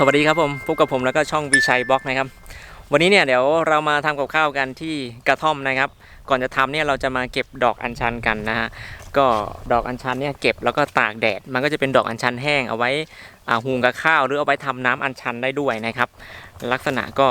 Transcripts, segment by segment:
สวัสดีครับผมพบกับผมแล้วก็ช่องวีชัยบล็อกนะครับ วันนี้เนี่ยเดี๋ยวเรามาทำกับข้าวกันที่กระท่อมนะครับ ก่อนจะทำเนี่ยเราจะมาเก็บดอกอัญชันกันนะฮะก็ดอกอัญชันเนี่ยเก็บแล้วก็ตากแดด มันก็จะเป็นดอกอัญชันแห้งเอาไว้อาหุงกับข้าวหรือเอาไว้ทำน้ำอัญชันได้ด้วยนะครับ ลักษณะก็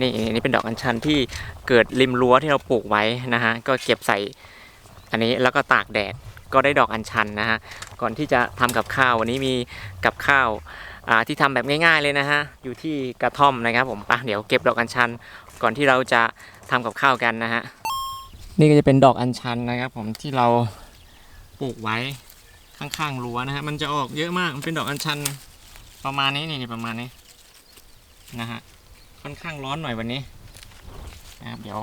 นี่นี่เป็นดอกอัญชันที่เกิดริมรั้วที่เราปลูกไว้นะฮะก็เก็บใส่อันนี้แล้วก็ตากแดดก็ได้ดอกอัญชันนะฮะก่อนที่จะทำกับข้าววันนี้มีกับข้าว ที่ทำแบบง่าย ๆเลยนะฮะอยู่ที่กระท่อมนะครับผมปะเดี๋ยวเก็บดอกอัญชันก่อนที่เราจะทำกับข้าวกันนะฮะนี่ก็จะเป็นดอกอัญชันนะครับ ผมที่เราปลูกไว้ข้างๆรั้วนะฮะมันจะออกเยอะมากมันเป็นดอกอัญชันประมาณนี้นี่ประมาณนี้นะฮะค่อนข้างร้อนหน่อยวันนี้นะครับเดี๋ยว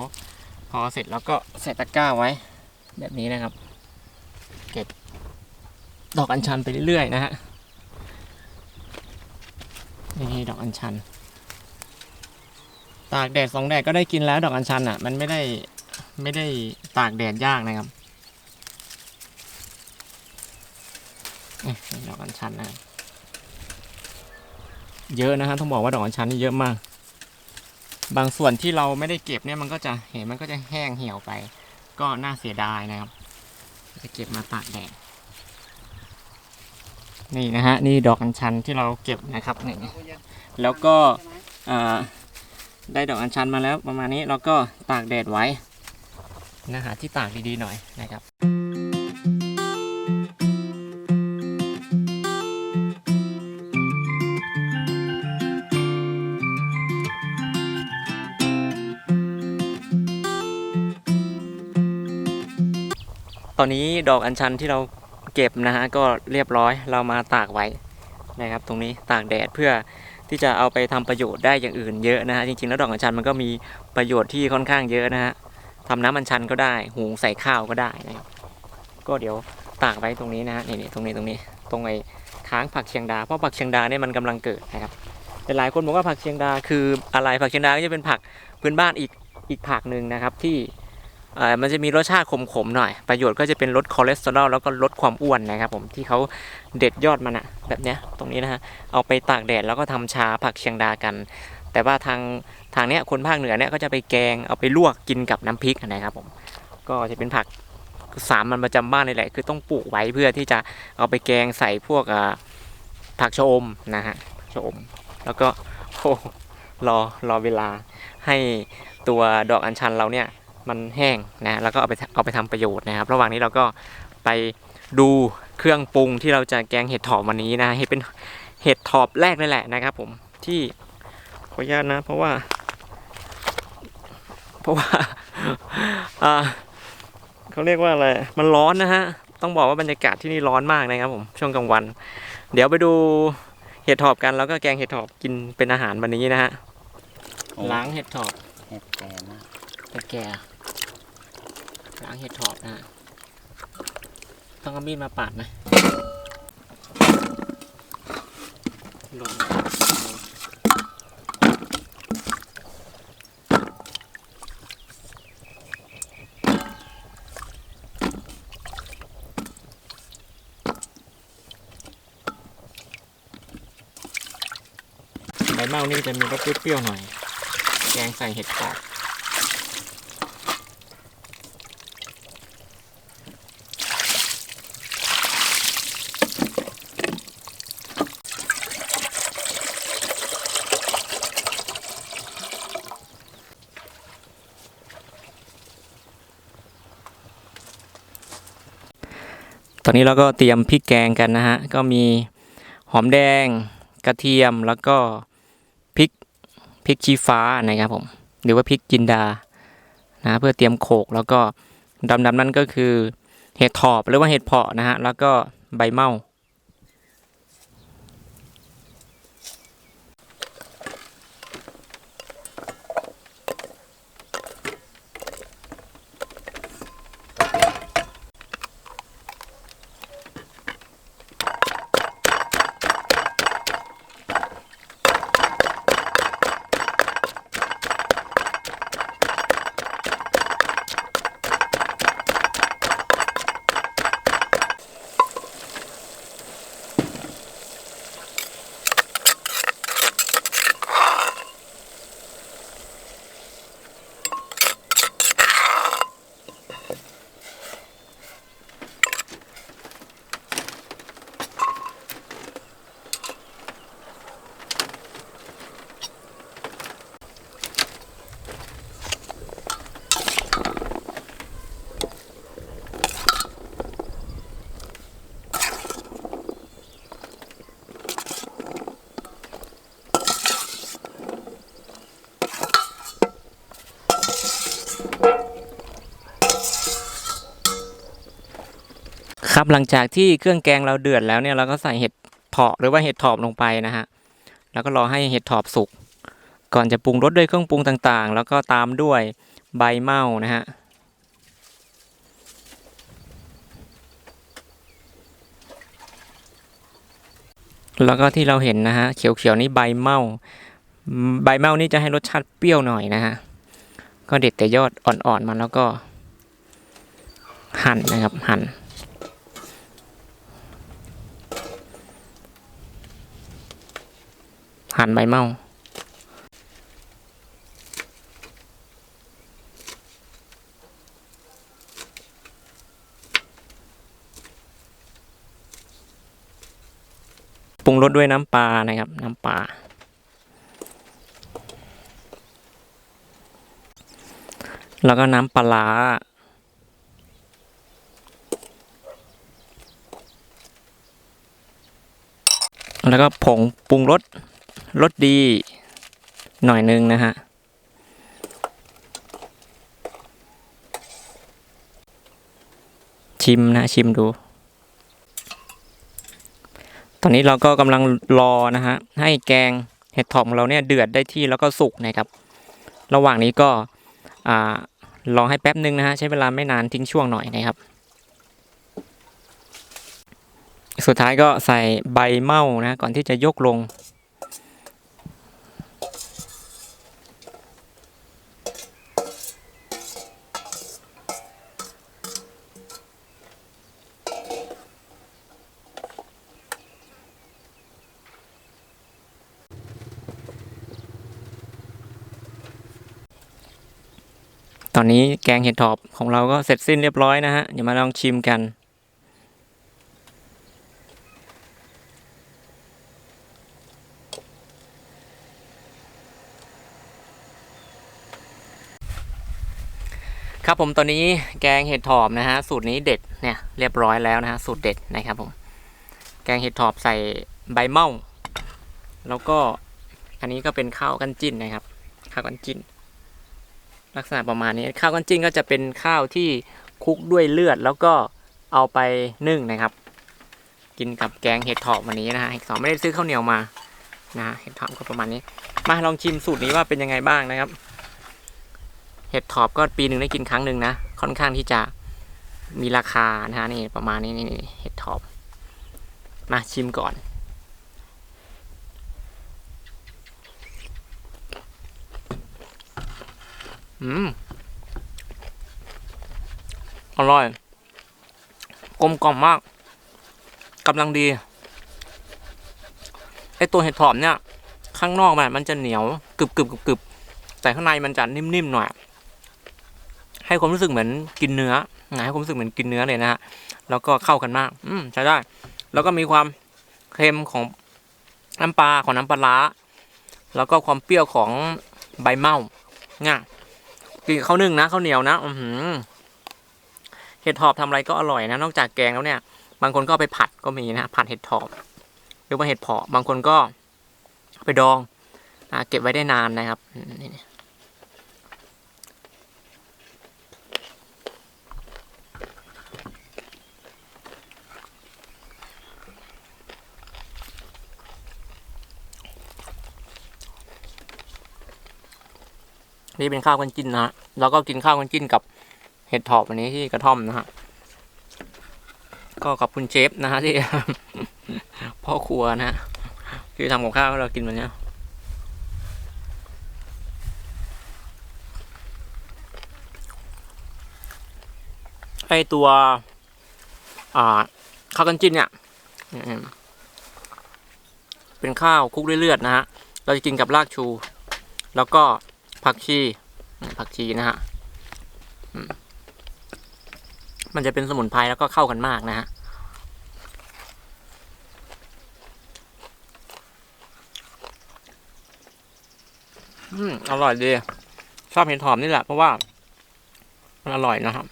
พอเสร็จแล้วก็ใส่ตะกร้าไว้ แบบนี้นะครับ เก็บดอกอัญชันไปเรื่อยๆนะฮะ นี่ดอกอัญชัน ตากแดดสองแดดก็ได้กินแล้วดอกอัญชันอะ มันไม่ได้ไม่ได้ตากแดดยากนะครับดอกอัญชันนะครับเยอะนะฮะต้องบอกว่าดอกอัญชันนี่เยอะมาก บางส่วนที่เราไม่ได้เก็บเนี่ยมันก็จะเห็นมันก็จะแห้งเหี่ยวไป ก็น่าเสียดายนะครับ จะเก็บมาตากแดด นี่นะฮะนี่ดอกอัญชันที่เราเก็บนะครับนี่แล้วก็ได้ดอกอัญชันมาแล้วประมาณนี้เราก็ตากแดดไว้นะฮะที่ตากดีๆหน่อยนะครับตอนนี้ดอกอัญชันที่เรา เก็บนะฮะก็เรียบร้อยเรามาตากไว้นะครับ ตรงนี้ตากแดดเพื่อที่จะเอาไปทำประโยชน์ได้อย่างอื่นเยอะนะฮะจริงๆแล้วดอกอัญชันมันก็มีประโยชน์ที่ค่อนข้างเยอะนะฮะทำน้ำอัญชันก็ได้หุงใส่ข้าวก็ได้นะครับก็เดี๋ยวตากไว้ตรงนี้นะฮะนี่ๆตรงนี้ตรงนี้ตรงไอ้ค้างผักเชียงดาเพราะผักเชียงดาเนี่ยมันกำลังเกิดนะครับแต่หลายคนบอกว่าผักเชียงดาคืออะไรผักเชียงดาก็จะเป็นผักพื้นบ้านอีกอีกผักหนึ่งนะครับที่ มันจะมีรสชาติขมๆหน่อย ประโยชน์ก็จะเป็นลดคอเลสเตอรอลแล้วก็ลดความอ้วนนะครับผมที่เขาเด็ดยอดมันอะแบบเนี้ยตรงนี้นะฮะเอาไปตากแดดแล้วก็ทำชาผักเชียงดากัน แต่ว่าทางทางเนี้ยคนภาคเหนือเนี้ยก็จะไปแกงเอาไปลวกกินกับน้ำพริกนะครับผมก็จะเป็นผักสามมันประจำบ้านเลยแหละ คือต้องปลูกไว้เพื่อที่จะเอาไปแกงใส่พวกผักชอมนะฮะชอมแล้วก็โอ้รอรอเวลาให้ตัวดอกอัญชันเราเนี่ย มันแห้งนะแล้วก็เอาไปเอาไปทำประโยชน์นะครับ ระหว่างนี้เราก็ไปดูเครื่องปรุงที่เราจะแกงเห็ดถอบวันนี้นะเห็ดเป็นเห็ดถอบแรกเลยแหละนะครับ ผมที่ขออนุญาตนะ เพราะว่า เพราะว่าอ่าเขาเรียกว่าอะไรมันร้อนนะฮะต้องบอกว่าบรรยากาศที่นี่ร้อนมากนะครับ ผมช่วงกลางวัน เดี๋ยวไปดูเห็ดถอบกันแล้วก็แกงเห็ดถอบกินเป็นอาหารวันนี้นะฮะล้างเห็ดถอบเห็ดแก่มากตะแก่ ล้างเห็ดถอบนะต้องเอามีดมาปาดนะลงใบเมานี่จะมีรสเปรี้ยวๆหน่อย แกงใส่เห็ดถอบ อนนี้เราก็เตรียมพริกแกงกันนะฮะ ก็มีหอมแดง กระเทียมแล้วก็พริกพริกชี้ฟ้านะครับผม หรือว่าพริกจินดานะเพื่อเตรียมโขลกแล้วก็ดำๆนั่นก็คือเห็ดถอบหรือว่าเห็ดเพาะนะฮะแล้วก็ใบเมา หลังจากที่เครื่องแกงเราเดือดแล้วเนี่ยเราก็ใส่เห็ดเผาะหรือว่าเห็ดถอบลงไปนะฮะแล้วก็รอให้เห็ดถอบสุก ก่อนจะปรุงรสด้วยเครื่องปรุงต่างๆ แล้วก็ตามด้วยใบเม่านะฮะแล้วก็ที่เราเห็นนะฮะเขียวๆนี่ใบเม่าใบเม่านี่จะให้รสชาติเปรี้ยวหน่อยนะฮะก็เด็ดแต่ยอดอ่อนๆมันแล้วก็หั่นนะครับหั่น หั่นใบเมาปรุงรสด้วยน้ำปลานะครับ น้ำปลาแล้วก็น้ำปลาร้าแล้วก็ผงปรุงรส รสดีหน่อยนึงนะฮะ ชิมนะชิมดู ตอนนี้เราก็กำลังรอนะฮะ ให้แกงเห็ดถอบของเราเนี่ยเดือดได้ที่แล้วก็สุกนะครับ ระหว่างนี้ก็อ่ารอให้แป๊บนึงนะฮะ ใช้เวลาไม่นานทิ้งช่วงหน่อยนะครับ สุดท้ายก็ใส่ใบเม่านะ ก่อนที่จะยกลง อนนี้แกงเห็ดถอบของเราก็เสร็จสิ้นเรียบร้อยนะฮะเดี๋ยวมาลองชิมกัน ครับผมตอนนี้แกงเห็ดถอบนะฮะสูตรนี้เด็ดเนี่ยเรียบร้อยแล้วนะฮะสูตรเด็ดนะครับผมแกงเห็ดถอบใส่ใบเม่าแล้วก็อันนี้ก็เป็นข้าวกันจิ้นนะครับข้าวกันจิ้น ลักษณะประมาณนี้ข้าวกันจิ้นก็จะเป็นข้าวที่คลุกด้วยเลือด แล้วก็เอาไปนึ่งนะครับ กินกับแกงเห็ดถอบวันนี้นะฮะเห็ดถอบไม่ได้ซื้อข้าวเหนียวมานะเห็ดถอบก็ประมาณนี้ มาลองชิมสูตรนี้ว่าเป็นยังไงบ้างนะครับ เห็ดถอบก็ปีหนึ่งได้กินครั้งหนึ่งนะค่อนข้างที่จะมีราคานะฮะนี่ประมาณนี้นี่นี่เห็ดถอบมาชิมก่อน อืม อร่อย กลมกล่อมมากกำลังดี ไอตัวเห็ดถอบเนี่ย ข้างนอกมันมันจะเหนียวกรึบกึบกึบกึบแต่ข้างในมันจะนิ่มๆหน่อย ให้ความรู้สึกเหมือนกินเนื้อนะให้ความรู้สึกเหมือนกินเนื้อเลยนะฮะ แล้วก็เข้ากันมาก อืมใช้ได้ แล้วก็มีความเค็มของน้ำปลาของน้ำปลาร้าแล้วก็ความเปรี้ยวของใบเม่าง่ะ กินข้าวนึ่งนะข้าวเหนียวนะอือหือเห็ดถอบทำอะไรก็อร่อยนะ นอกจากแกงแล้วเนี่ย บางคนก็ไปผัดก็มีนะผัดเห็ดถอบหรือว่าเห็ดเผาะบางคนก็ไปดองอ่าเก็บไว้ได้นานนะครับนี่ นี่เป็นข้าวกันจิ้นนะฮะแล้วก็กินข้าวกันจิ้นกับเห็ดถอบอันนี้ที่กระท่อมนะฮะก็ขอบคุณเชฟนะฮะที่พ่อครัวนะฮะที่ทำกับข้าวให้เรากินวันนี้ไอตัวข้าวกันจิ้นเนี่ยเป็นข้าวคลุกด้วยเลือดนะฮะ เราจะกินกับรากชู แล้วก็ ผักชีผักชีนะฮะมันจะเป็นสมุนไพรแล้วก็เข้ากันมากนะฮะอืมอร่อยดีชอบเห็ดหอมนี่แหละเพราะว่า มันอร่อยนะครับ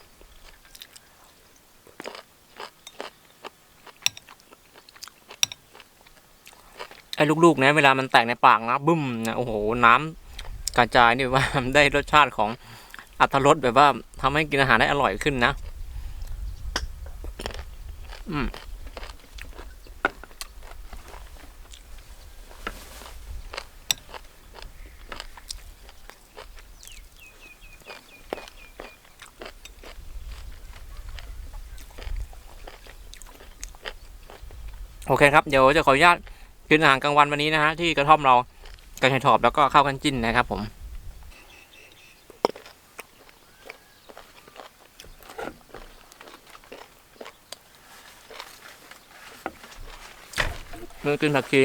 ไอ้ลูกๆเนี่ยเวลามันแตกในปากนะบึ้มนะโอ้โห น้ำ กระจายนี่ว่าได้รสชาติของอัตรสแบบว่าทำให้กินอาหารได้อร่อยขึ้นนะ อืมโอเคครับ เดี๋ยวจะขออนุญาตกินอาหารกลางวันวันนี้นะฮะที่กระท่อมเรา กระเทียมถอบแล้วก็ข้าวกันจิ้นนะครับผมมือกินผักชี